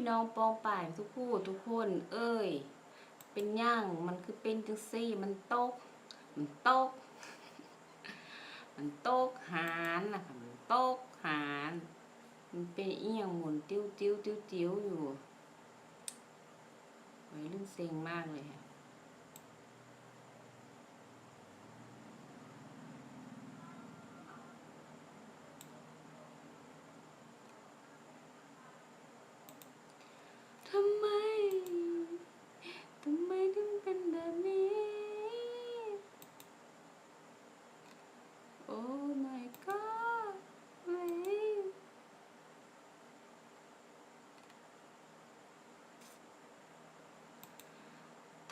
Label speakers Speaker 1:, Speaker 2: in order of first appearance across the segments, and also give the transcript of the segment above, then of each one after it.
Speaker 1: พี่น้องปองป่ายทุกผู้ทุกคน เอ้ย เป็นย่างมันคือเป็นจังซี่ มันตก มันตก มันตกหานนะคะมันตกหานมันเป็นอีหยังหมุนติ้วติ้วติ้วติ้วอยู่ไว้รุ่นเซ็งมากเลยค่ะ ทำไม ทำไมถึงเป็นแบบนี้ โอ้ my god เฮ้ย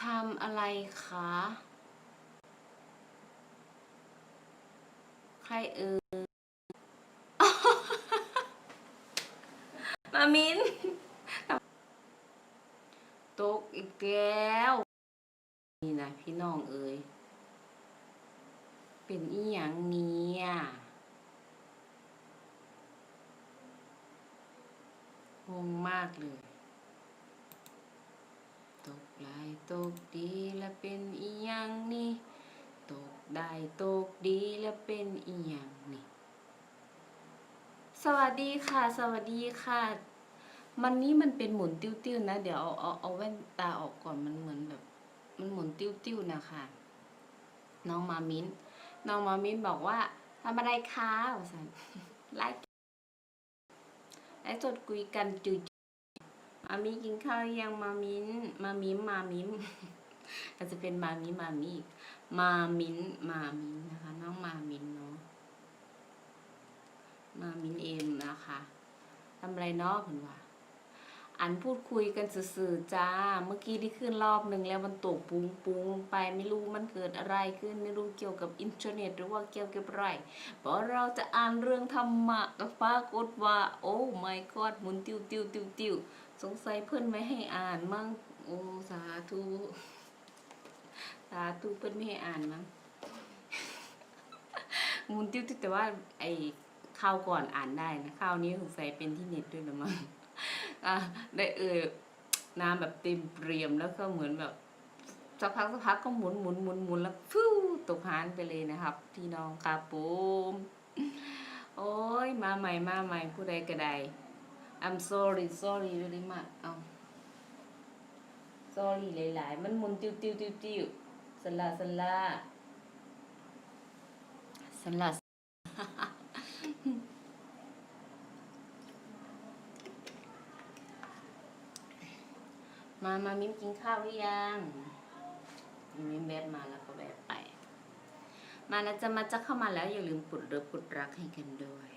Speaker 1: ทำ อะไรคะ ใครเอ่ย มามิน ตกอีกแล้ว นี่นะพี่น้องเอ๋ย เป็นอีหยังเนี่ยงงมากเลย ตกลาย ตกดีแล้วเป็นอีหยังนี่ตกได้ตกดีแล้วเป็นอีหยังนี่สวัสดีค่ะ สวัสดีค่ะ มันนี้มันเป็นหมุนติ้วๆนะ เดี๋ยวเอาเอาเอาแว่นตาออกก่อนมันเหมือนแบบ มันหมุนติ้วๆนะคะน้องมามิ้นน้องมามิ้นบอกว่าทำอะไรคะสันไลฟ์ไลฟ์สดคุยกันจุย มามีกินข้าวยังมามิ้นมามิมมามิมอาจะเป็นมามิมามิอีกมามิ้นมามิ้นนะคะ น้องมามิ้นเนาะมามิ้นเอ็มนะคะทำอะไรเนาะคุณว่าอันพูดคุยกันสื่อจ้า เมื่อกี้ที่ขึ้นรอบหนึ่งแล้วมันตกปุ้งปุ้งไปไม่รู้มันเกิดอะไรขึ้นไม่รู้เกี่ยวกับอินเทอร์เน็ตหรือว่าเกี่ยวกับอะไรเพราะเราจะอ่านเรื่องธรรมะก็ปรากฏว่า โอ้ my god หมุนติวติวติวติ้ว สงสัยเพื่อนไม่ให้อ่านมั้งโอ้สาธุสาธุเพื่อนไม่ให้อ่านมั้งมุนติ้วติ้วแต่ว่าไอ้ข้าวก่อนอ่านได้นะข้าวนี้สงสัยเป็นที่เน็ตด้วยละมั้งได้เอ่ยน้ำแบบเต็มเปรียมแล้วก็เหมือนแบบสักพักสักพักก็หมุนหมุนหมุนหมุนแล้วฟิวตกหานไปเลยนะครับ พี่น้องครับผมโอ้ยมาใหม่มาใหม่ผู้ใดก็ได้ I'm sorry sorry very much เอา sorry หลายๆ มันมุนติวติวติวติวสลาสลาสลามามามิมกินข้าวหรือยังมิมแวบมาแล้วก็แวบไป มาแล้วจะมาจะเข้ามาแล้วอย่าลืมกดเลิฟกดรักให้กันด้วย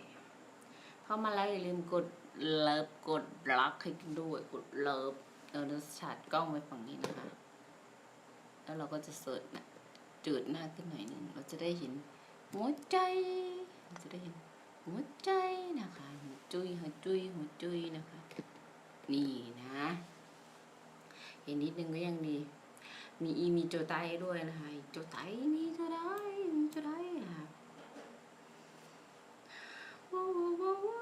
Speaker 1: เข้ามาแล้วอย่าลืมกด เลิฟกดรักให้กันด้วยกดเลิฟเออเราฉาดกล้องไว้ฝั่งนี้นะคะ แล้วเราก็จะเสิร์ชนะจืดหน้าขึ้นหน่อยหนึ่งเราจะได้เห็นหัวใจเราจะได้เห็นหัวใจนะคะหัวจุยหัวจุยหัวจุยนะคะ นี่นะ เห็นนิดนึงก็ยังดี มีอีมีโจไตด้วยนะคะโจไตมีโจไตมีโจไตนะคะว้าวว้าว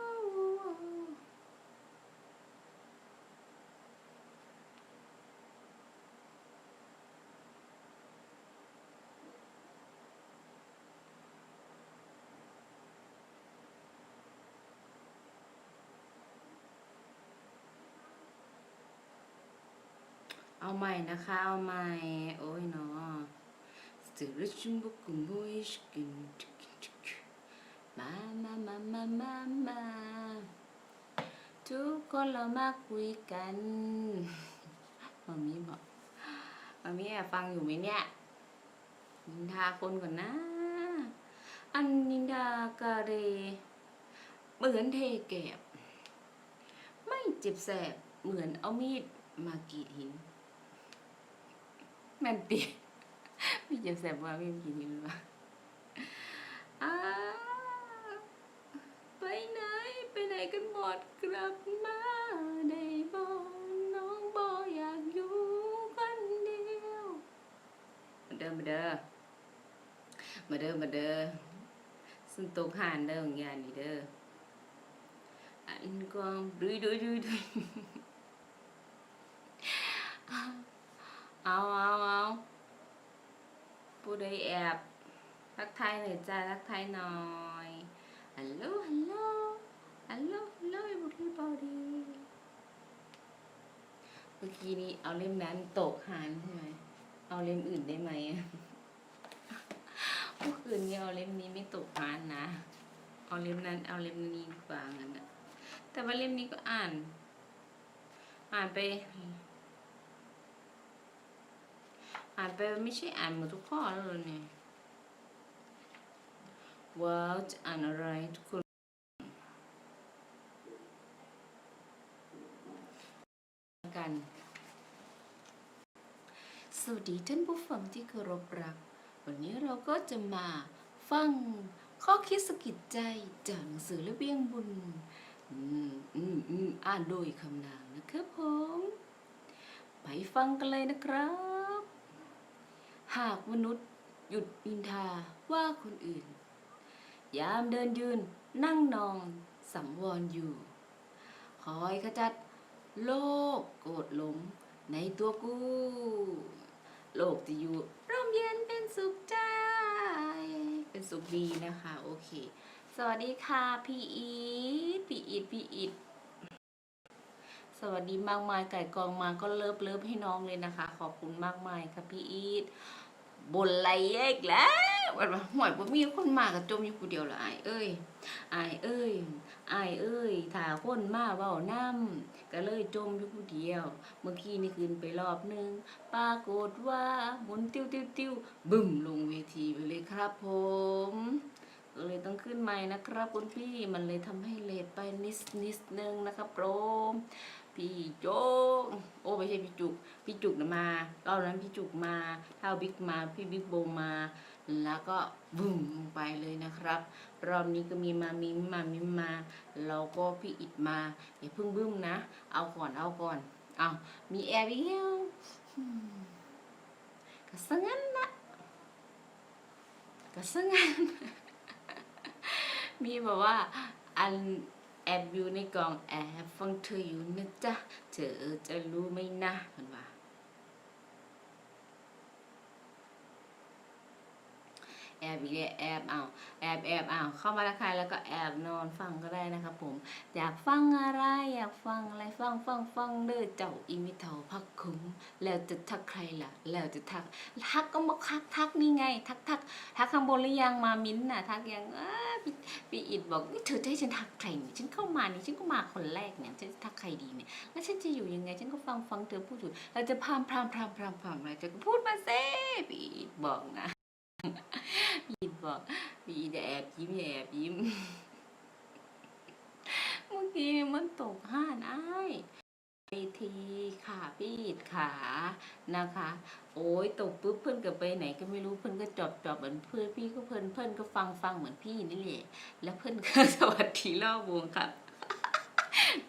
Speaker 1: เอาใหม่นะคะ เอาใหม่ โอ้ยเนาะสตรชุมบุกุมบุยสกินมามามามามามาทุกคนเรามาคุยกันมามีบอกมามีแอฟังอยู่ไหมเนี่ยนินทาคนก่อนนะ อันนินทากาเรเหมือนเทแกบไม่เจ็บแสบเหมือนเอามีดมากรีดหิน แม่นตีไม่เจ็บแสบว่าไม่กินหินวะอ้าไปไหน ไปไหนกันหมดกลับมาได้บอน้องบออยากอยู่คนเดียวมาเด้อมาเด้อมาเด้อมาเด้อสุนตกหานเด้ออย่างนี้เด้ออันกองดุยดุยดุยดุย ใดแอบทักทายหน่อยจ้าทักทายหน่อยฮัลโหลฮัลโหลฮัลโหลฮัลโหล everybody เมื่อกี้นี้เอาเล่มนั้นตกหานใช่ไหมเอาเล่มอื่นได้ไหมเมื่อคืนนี้เอาเล่มนี้ไม่ตกหานนะ เอาเล่มนั้นเอาเล่มนี้ดีกว่างั้นนะแต่ว่าเล่มนี้ก็อ่าน อ่านไป อ่านไปไม่ใช่อ่านหมดทุกข้อแล้วเนี่ยว้าวจะอ่านอะไรทุกคนกันสวัสดีท่านผู้ฟังที่เคารพรัก วันนี้เราก็จะมาฟังข้อคิดสกิดใจจากหนังสือและเบียงบุญอืมอืมอืมอ่านโดยคำนางนะครับผม ไปฟังกันเลยนะครับ หากมนุษย์หยุดนินทาว่าคนอื่น ยามเดินยืนนั่งนอนสังวรอยู่ คอยขจัดโลกโกรธหลงในตัวกู โลกจะอยู่ร่มเย็นเป็นสุขใจ เป็นสุขดีนะคะ โอเค สวัสดีค่ะ พี่อีทพี่อีทพี่อีทสวัสดีมากมายไก่กองมาก็เลิฟเลิฟให้น้องเลยนะคะ ขอบคุณมากมายค่ะพี่อีท บนไรเอกแล้วว่าหวยบ่มีคนมากับจมอยู่ผู้เดียวละอเอ้ยไอเอ้ยไอเอ้ยถ้าคนมาเว้าน้ำก็เลยจมอยู่ผู้เดียว เมื่อกี้นี่คืนไปรอบนึงปรากฏว่าหมุนติ้วติ้วติ้วบึ้มลงเวทีไปเลยครับผมก็เลยต้องขึ้นใหม่นะครับคุณพี่มันเลยทำให้เลทไปนิดนิดนึงนะครับโปรม พี่โจกโอ้ไม่ใช่พี่จุกพี่จุกนะมารอบนั้นพี่จุกมาเท่าบิ๊กมาพี่บิ๊กโบมา แล้วก็บึ้มไปเลยนะครับ รอบนี้ก็มีมามิมมามิมมาแล้วก็พี่อิดมาอย่าเพิ่งบึ้มนะ เอาก่อนเอาก่อนเอามีแอร์อีกแล้วก็ซะงั้นนะก็ซะงั้นมีแบบว่าอัน แอบอยู่ในกล่องแอบฟังเธออยู่นะจ๊ะ เธอจะรู้ไหมนะมันว่า แอ บอีกแล้วแอบเอาแอบแอบเอาเข้ามาละใครแล้วก็แอบนอนฟังก็ได้นะครับผม อยากฟังอะไรอยากฟังอะไรฟังฟังฟังเด้อเจ้าอีมิเทาพักคุ้มแล้วจะทักใครล่ะ แล้วจะทัก ทักก็มาทักทักนี่ไง ทักทักทักข้างบนหรือยังมามิ้นน่ะ ทักยังพี่พี่อิดบอกเธอจะให้ฉันทักใครเนี่ยฉันเข้ามานี่ฉันก็มาคนแรกเนี่ยฉันจะทักใครดีเนี่ยแล้วฉันจะอยู่ยังไง ฉันก็ฟังฟังเธอพูดอยู่เราจะพรามพรามพรามพรามพามอะไรเธอก็พูดมาเซ่พี่อิดบอกนะ บอกพี่อิดแอบยิ้มแอบยิ้มเมื่อกี้นี่มันตกห้านอ้ายเวทีค่ะพี่อิดขานะคะ โอ้ยตกปุ๊บเพื่อนก็ไปไหนก็ไม่รู้เพื่อนก็จอบจอบเหมือนเพื่อนพี่ก็เพื่อนเพื่อนก็ฟังฟังเหมือนพี่นี่แหละแล้วเพื่อนก็สวัสดีรอบวงครับ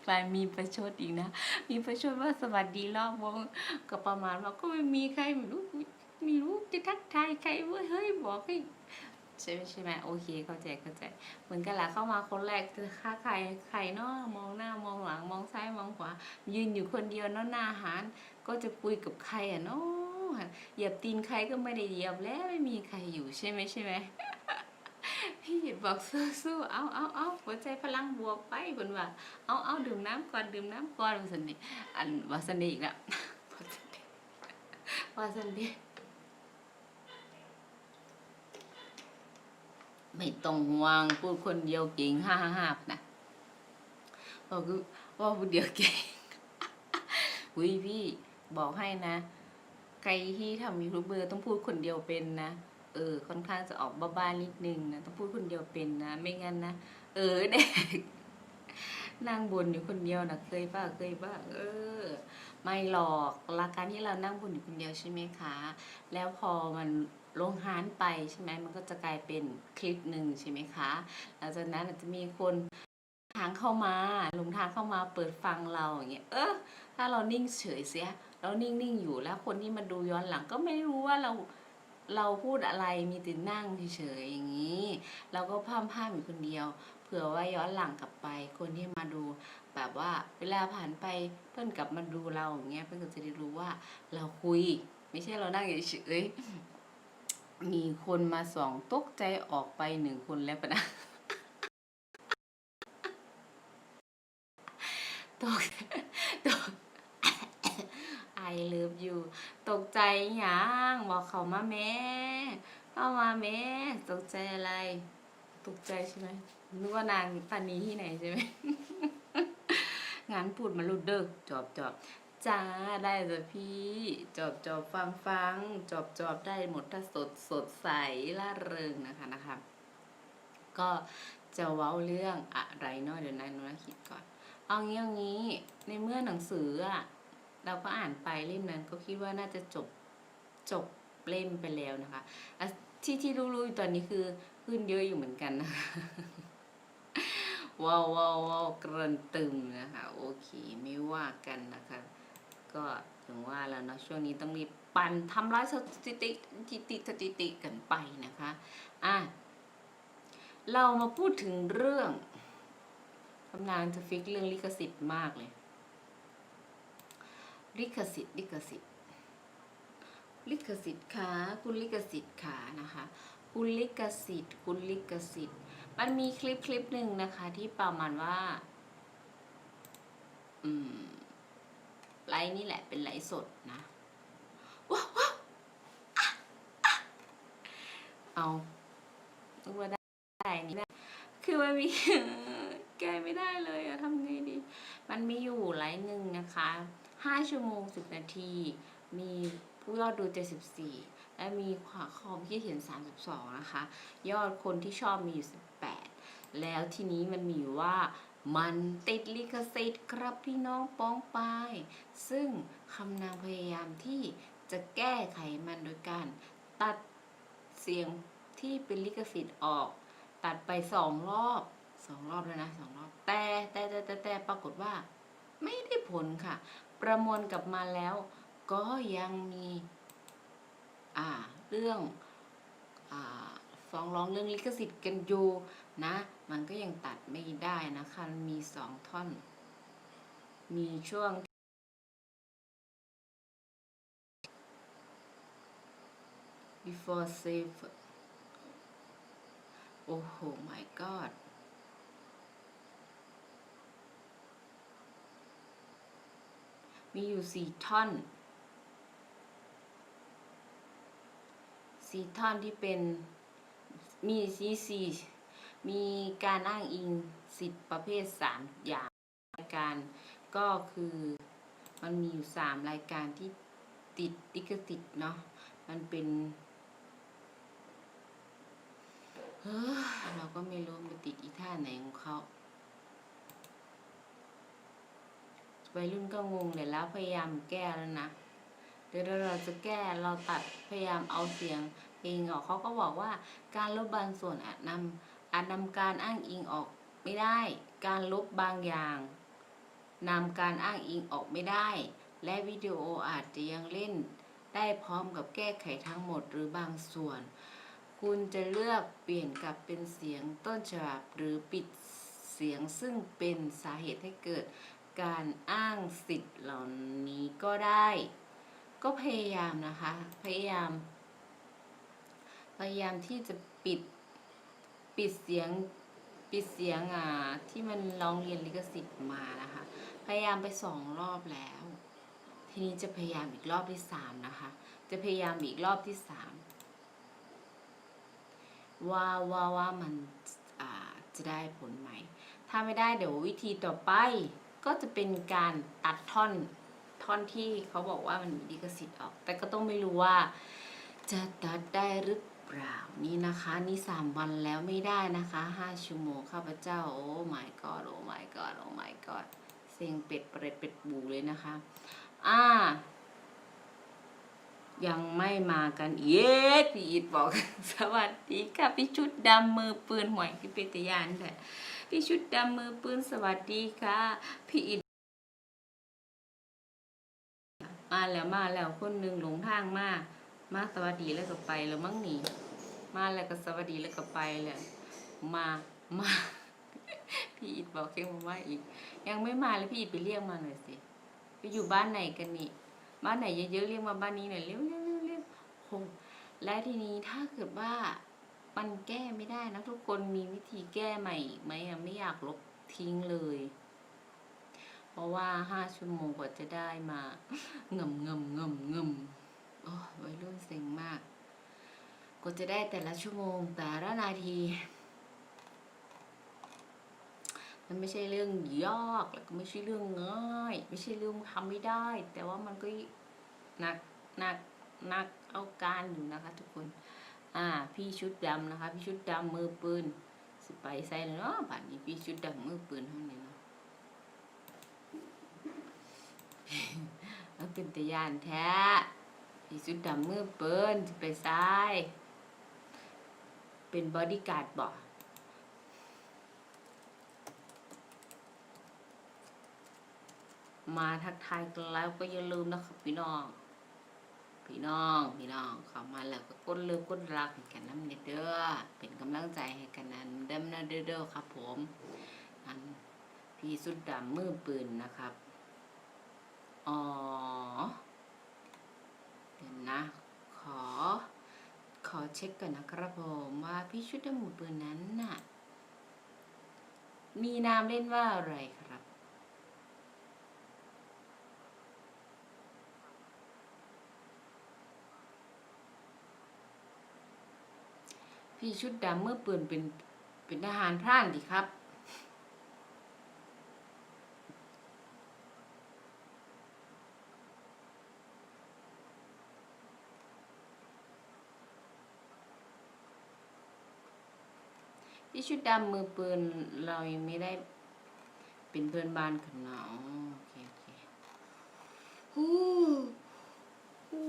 Speaker 1: ไปมีประชดอีกนะ มีประชดว่าสวัสดีรอบวงก็ประมาณว่าก็ไม่มีใครไม่รู้ไม่รู้จะทักทายใครเว้ยเฮ้ยบอกให้ ใช่ไหมใช่ไหมโอเคเข้าใจเข้าใจ เหมือนกันแหละเข้ามาคนแรกจะค่าใครใครเนาะมองหน้ามองหลังมองซ้ายมองขวายืนอยู่คนเดียวเนาะหน้าหารก็จะคุยกับใครอะเนาะเหยียบตีนใครก็ไม่ได้เหยียบแล้วไม่มีใครอยู่ใช่ไหมใช่ไหมพี่หยิบบอกสู้ๆเอาเอาเอาหัวใจพลังบวกไปบนว่า เอาเอาดื่มน้ำก่อนดื่มน้ำก่อนวาสันนี่อันวาสันนี่อีกแล้ววาสันนี่วาสันนี่ ไม่ต้องห่วงพูดคนเดียวเก่งฮ่าฮ่าฮ่านะบอกคือว่าพูดเดียวเก่งอุ้ยพี่บอกให้นะ ใครที่ทำยูทูบเบอร์ต้องพูดคนเดียวเป็นนะเออค่อนข้างจะออกบ้าๆนิดนึงนะต้องพูดคนเดียวเป็นนะ ไม่งั้นนะเออเด็กนั่งบนอยู่คนเดียวนะเคยบ้าเคยบ้าเออ ไม่หรอกหลักการที่เรานั่งบนอยู่คนเดียวใช่ไหมคะ แล้วพอมัน ลงฮานไปใช่ไหมมันก็จะกลายเป็นคลิปหนึ่งใช่ไหมคะหลังจากนั้นอาจจะมีคนทางเข้ามาหลงทางเข้ามาเปิดฟังเราอย่างเงี้ยเออถ้าเรานิ่งเฉยเสียเรานิ่งๆอยู่แล้วคนที่มาดูย้อนหลังก็ไม่รู้ว่าเราเราพูดอะไรมีแต่นั่งเฉยๆอย่างนี้ เราก็พามพามอยู่คนเดียว เผื่อว่าย้อนหลังกลับไป คนที่มาดูแบบว่าเวลาผ่านไปเพื่อนกลับมาดูเราอย่างเงี้ยเพื่อนก็จะได้รู้ว่าเราคุย ไม่ใช่เรานั่งเฉยๆ มีคนมาสองตกใจออกไปหนึ่งคนแล้วปะนะตกตก I love you ตกใจหยังบอกเขามาแม่เข้ามาแม่ตกใจอะไร ตกใจใช่ไหมนึกว่านางปานีที่ไหนใช่ไหมงานพูดมาลุดเด้อจอบจอบ จ้าได้จ้ะพี่จอบจอบฟังฟังจอบจอบได้หมดถ้าสดสดใสล่าเริงนะคะนะคะก็จะเว้าเรื่องอะไรเนาะเดี๋ยวนายนนคิดก่อน เอางี้เอางี้ในเมื่อหนังสืออะเราก็อ่านไปเล่มนั้นก็คิดว่าน่าจะจบจบเล่มไปแล้วนะคะที่ที่รู้ๆอยู่ตอนนี้คือขึ้นเยอะอยู่เหมือนกันนะว้าวว้าวว้าวกระนตึมนะคะ โอเค ไม่ว่ากันนะคะ ก็ถึงว่าแล้วเนาะช่วงนี้ต้องรีบปั่นทำร้ายสถิติสถิติสถิติกันไปนะคะอะเรามาพูดถึงเรื่องกำลังจะฟิกเรื่องลิขสิทธิ์มากเลย ลิขสิทธิ์ลิขสิทธิ์ลิขสิทธิ์ขาคุณลิขสิทธิ์ขานะคะคุณลิขสิทธิ์คุณลิขสิทธิ์ มันมีคลิปคลิปหนึ่งนะคะที่ประมาณว่า อืม ไลฟ์นี่แหละเป็นไลฟ์สดนะว้าวว้าวอะอะเอานึกว่าได้ได้นี่นะคือมันมีแกไม่ได้เลยอะทำไงดี มันมีอยู่ไลฟ์หนึ่งนะคะห้าชั่วโมงสิบนาที มีผู้ยอดดูเจ็ดสิบสี่และมีขวาคอมที่เห็นสามสิบสองนะคะ ยอดคนที่ชอบมีอยู่สิบแปดแล้วทีนี้มันมีอยู่ว่า มันติดลิขสิทธิ์ครับพี่น้องป้องปายซึ่งคำนางพยายามที่จะแก้ไขมันโดยการตัดเสียงที่เป็นลิขสิทธิ์ออก ตัดไปสองรอบสองรอบแล้วนะสองรอบแต่แต่แต่แต่แต่ปรากฏว่า ไม่ได้ผลค่ะ ประมวลกลับมาแล้ว ก็ยังมีอ่าเรื่องอ่า ฟ้องร้องเรื่องลิขสิทธิ์กันอยู่นะ มันก็ยังตัดไม่ได้นะคะมันมีสองท่อน มีช่วง before save โอ้โห my god มีอยู่สี่ท่อนสี่ท่อนที่เป็น มีสีสี่มีการอ้างอิงสิทธิประเภทสามอย่างรายการก็คือมันมีอยู่สามรายการที่ติดลิขสิทธิ์เนาะมันเป็นเฮ้อเราก็ไม่รู้มันติดอีท่าไหนของเขาวัยรุ่นก็งงเลยแล้วพยายามแก้แล้วนะเดี๋ยวเราจะแก้เราตัดพยายามเอาเสียง เพลงออกเขาก็บอกว่า การลบบางส่วนอาจนำอาจนำการอ้างอิงออกไม่ได้ การลบบางอย่างนำการอ้างอิงออกไม่ได้ และวิดีโออาจจะยังเล่น ได้พร้อมกับแก้ไขทั้งหมดหรือบางส่วน คุณจะเลือกเปลี่ยนกลับเป็นเสียงต้นฉบับหรือปิดเสียงซึ่งเป็นสาเหตุให้เกิดการอ้างสิทธิ์เหล่านี้ก็ได้ ก็พยายามนะคะ พยายาม พยายามที่จะปิดปิดเสียงปิดเสียงอ่าที่มันร้องเรียนลิขสิทธิ์มานะคะ พยายามไปสองรอบแล้ว ทีนี้จะพยายามอีกรอบที่สามนะคะ จะพยายามอีกรอบที่สามว่าว่าว่ามันอ่าจะได้ผลไหม ถ้าไม่ได้เดี๋ยววิธีต่อไป ก็จะเป็นการตัดท่อนท่อนที่เขาบอกว่ามันมีลิขสิทธิ์ออก แต่ก็ต้องไม่รู้ว่าจะตัดได้หรือ เปล่านี่นะคะนี่สามวันแล้วไม่ได้นะคะห้าชั่วโมงข้าพเจ้าโอ้ my god โอ้ my god โอ้ my god เสียงเป็ดเปรตเป็ดบูเลยนะคะ อ่า ยังไม่มากันเย้พี่อีทบอก สวัสดีค่ะพี่ชุดดำมือปืนหวยพี่เปตยานค่ะพี่ชุดดำมือปืนสวัสดีค่ะ พี่อีทมาแล้วมาแล้วคนหนึ่งหลงทางมาก มาสวัสดีแล้วก็ไปแล้วมั้งนี่มาแล้วก็สวัสดีแล้วก็ไปแล้วมามาพี่อีทบอกแค่มาว่าอีก ยังไม่มาเลยพี่อีทไปเรียกมาหน่อยสิไปอยู่บ้านไหนกันนี่บ้านไหนเยอะๆเรียกมาบ้านนี้หน่อยเร็วเร็วเร็วเร็วโหและทีนี้ถ้าเกิดว่ามันแก้ไม่ได้นะทุกคนมีวิธีแก้ใหม่อีกไหมอะไม่อยากลบทิ้งเลย เพราะว่าห้าชั่วโมงกว่าจะได้มาเงมเงมเงมเงมโอ้วัยรุ่นเซ็งมากกว่าจะได้แต่ละชั่วโมงแต่ละนาที มันไม่ใช่เรื่องยากแล้วก็ไม่ใช่เรื่องง่าย ไม่ใช่เรื่องทำไม่ได้ แต่ว่ามันก็หนักหนักหนักเอาการอยู่นะคะทุกคน อ่า พี่ชุดดำนะคะ พี่ชุดดำมือปืนสิไปใส่เนาะบัดนี้พี่ชุดดำมือปืนห้องนี้เนาะมันเป็นตะยานแท้ พี่ชุดดำมือปืนไปใส่เป็นบอดี้การ์ดบ่มาทักทายกันแล้วก็อย่าลืมนะครับพี่น้อง พี่น้อง พี่น้องเข้ามาแล้วก็กดเลิฟกดรักกันน้ำเนเด้อเป็นกำลังใจให้กันนั้นเดิมนะเด้อเด้อครับผมอันพี่สุดดำมือปืนนะครับ อ๋อ เดี๋ยวนะ ขอ ขอเช็คก่อนนะครับผมว่าพี่ชุดดำมือปืนนั้นน่ะ มีนามเล่นว่าอะไรครับ พี่ชุดดำเมื่อปืนเป็นเป็นทหารพรานดิครับ พี่ ชุดดำมือปืนเรายังไม่ได้เป็นเพื่อนบ้านกันเนาะโอเคโอเคฮู้ฮู้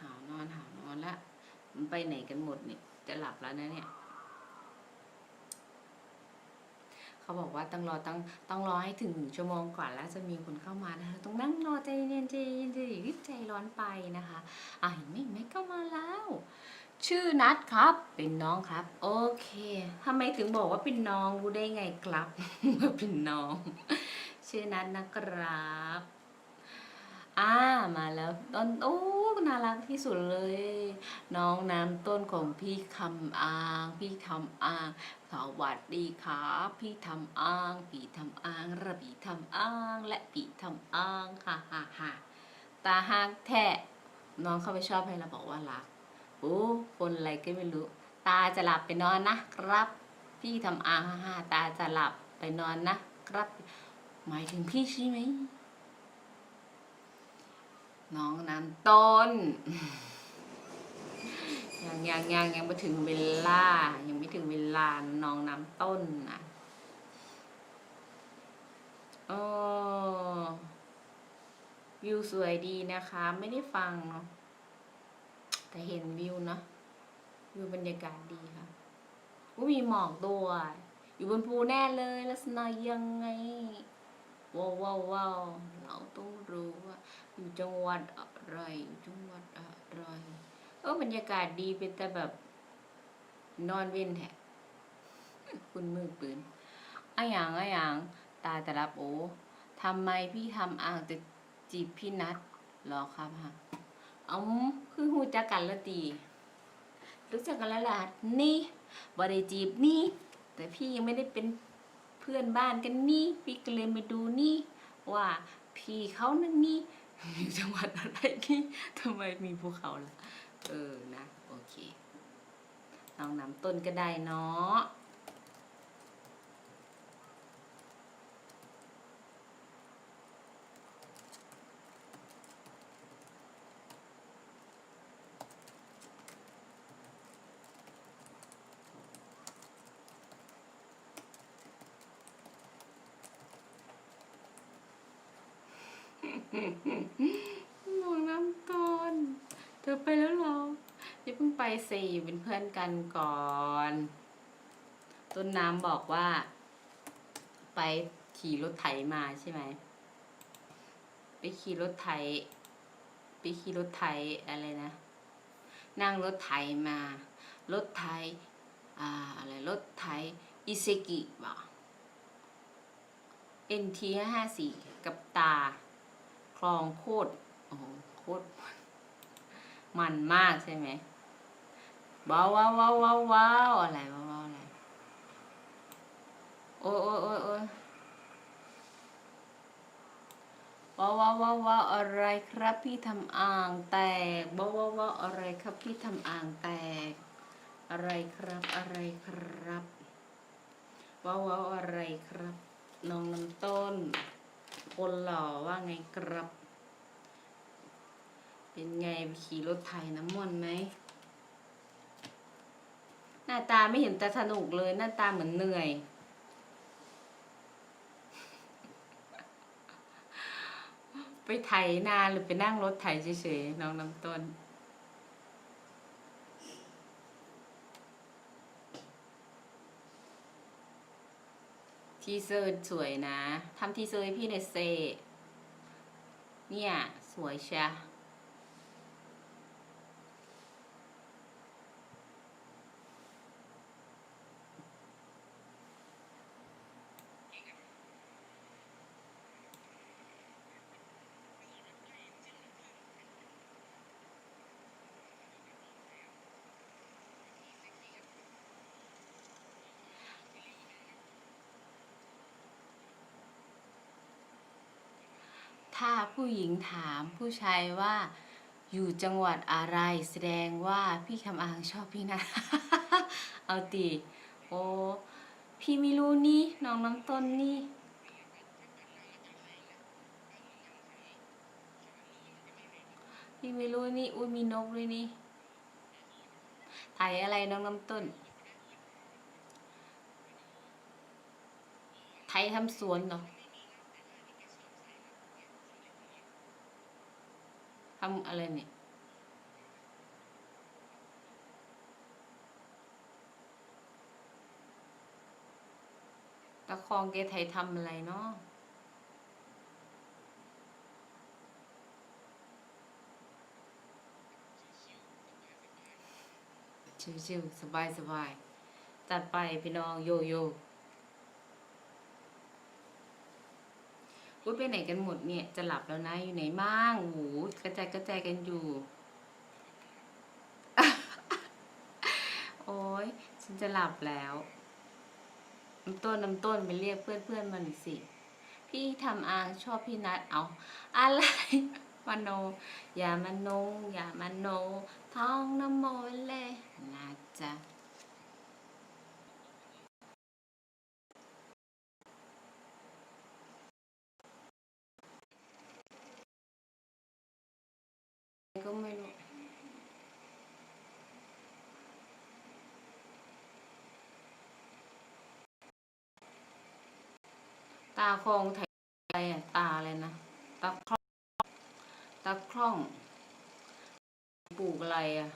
Speaker 1: หาวนอนหาวนอนละมันไปไหนกันหมดเนี่ยจะหลับแล้วนะเนี่ยเขาบอกว่าต้องรอต้องต้องรอให้ถึงหนึ่งชั่วโมงก่อนแล้วจะมีคนเข้ามานะคะต้องนั่งรอใจเย็นใจเย็นใจรีบใจร้อนไปนะคะอะเห็นไหมไหมเข้ามาแล้ว ชื่อนัดครับ เป็นน้องครับ โอเคทำไมถึงบอกว่าเป็นน้องรู้ได้ไงครับว่าเป็นน้อง ชื่อนัดนะครับอ่ามาแล้วต้นโอ้น่ารักที่สุดเลย น้องน้ำต้นของพี่คำอาง พี่ทำอางสวัสดีครับพี่ทำอางพี่ทำอาง ระบีทำอาง และปีทำอางค่ะฮ่าฮ่าตาหักแทะน้องเข้าไปชอบให้เราบอกว่ารัก โอ้คนอะไรก็ไม่รู้ ตาจะหลับไปนอนนะครับ พี่ทำอางฮ่าฮ่าตาจะหลับไปนอนนะครับ หมายถึงพี่ใช่ไหมน้องน้ำต้น ยังยังยังยังไม่ถึงเวลา ยังไม่ถึงเวลา น้องน้ำต้นนะโอ้วิวสวยดีนะคะ ไม่ได้ฟังเนาะ แต่เห็นวิวเนาะวิวบรรยากาศดีค่ะก็มีหมอกด้วยอยู่บนภูแน่เลยลักษณะยังไงว้าวว้าววาวเราต้องรู้ว่าอยู่จังหวัดอะไรอยู่จังหวัดอะไรเออบรรยากาศดีเป็นแต่แบบนอนเว้นแท้คุณมือปืนอะหยังอะหยังตาแต่รับโอ้ทำไมพี่ทำอ่างแต่จีบพี่นัดหรอครับฮะ เอาคือหูจักกันละตีรู้จักกันแล้วล่ะนี่บริจีบนี่ แต่พี่ยังไม่ได้เป็นเพื่อนบ้านกันนี่พี่ก็เลยมาดูนี่ว่าพี่เขานั่นนี่อยู่จังหวัดอะไรนี่ทำไมมีภูเขาล่ะ เออนะ โอเคน้องนำต้นก็ได้เนาะ น้องน้ำต้นเธอไปแล้วเหรออย่าเพิ่งไปสิเป็นเพื่อนกันก่อน ต้นน้ำบอกว่า ไปขี่รถไถมาใช่ไหม ไปขี่รถไถ ไปขี่รถไถอะไรนะ นั่งรถไถมา รถไถอ่าอะไรรถไถอิเซกิบ่ะ NT ห้าสี่กับตา องโคตรโอ้โหโคตรมันมากใช่ไหมว้าวว้าวว้าวว้าววาวอะไรว้าวว้าวอะไรโอ้ยโอ้ยโอ้ยโอ้ยว้าวว้าวว้าวว้าวอะไรครับพี่ทำอ่างแตกว้าวว้าวว้าวอะไรครับพี่ทำอ่างแตก อะไรครับอะไรครับว้าวว้าวอะไรครับ น้องน้ำต้น คนหล่อว่าไงครับ เป็นไงไปขี่รถไถน้ำมนต์ไหม หน้าตาไม่เห็นแต่สนุกเลย หน้าตาเหมือนเหนื่อย ไปไถนาหรือไปนั่งรถไถเฉยๆน้องน้ำต้น ทีเซอร์สวยนะทำทีเซอร์ให้พี่หน่อยเซเนี่ย สวยชะ ถ้า ผู้หญิงถามผู้ชายว่า อยู่จังหวัดอะไร แสดงว่าพี่คำอางชอบพี่นะ เอาตีโอ้พี่ไม่รู้นี่น้องน้ำต้นนี่พี่ไม่รู้นี่อุ้ยมีนกด้วยนี่ไทยอะไรน้องน้ำต้นไทยทำสวนเหรอำอะไรเนี่ยตะคองแกไทยทำอะไรเนาะชิวๆสบายสบายๆจัดไปพี่น้องโยโย่ อุ้ยไปไหนกันหมดเนี่ย จะหลับแล้วนะอยู่ไหนบ้างโอ้โหกระจายกระจายกันอยู่ โอ้ยฉันจะหลับแล้วน้ำต้นน้ำต้นไปเรียกเพื่อนเพื่อนมาหน่อยสิ พี่ทำอางชอบพี่นัดเอา อะไรมโน อย่ามโนอย่ามโน ท้องน้ำมนเลยนะจ๊ะ ก็ไม่รู้ ตาคองไทยอะไรอะตาอะไรนะตาคล่องตาคล่องปลูกอะไรอะ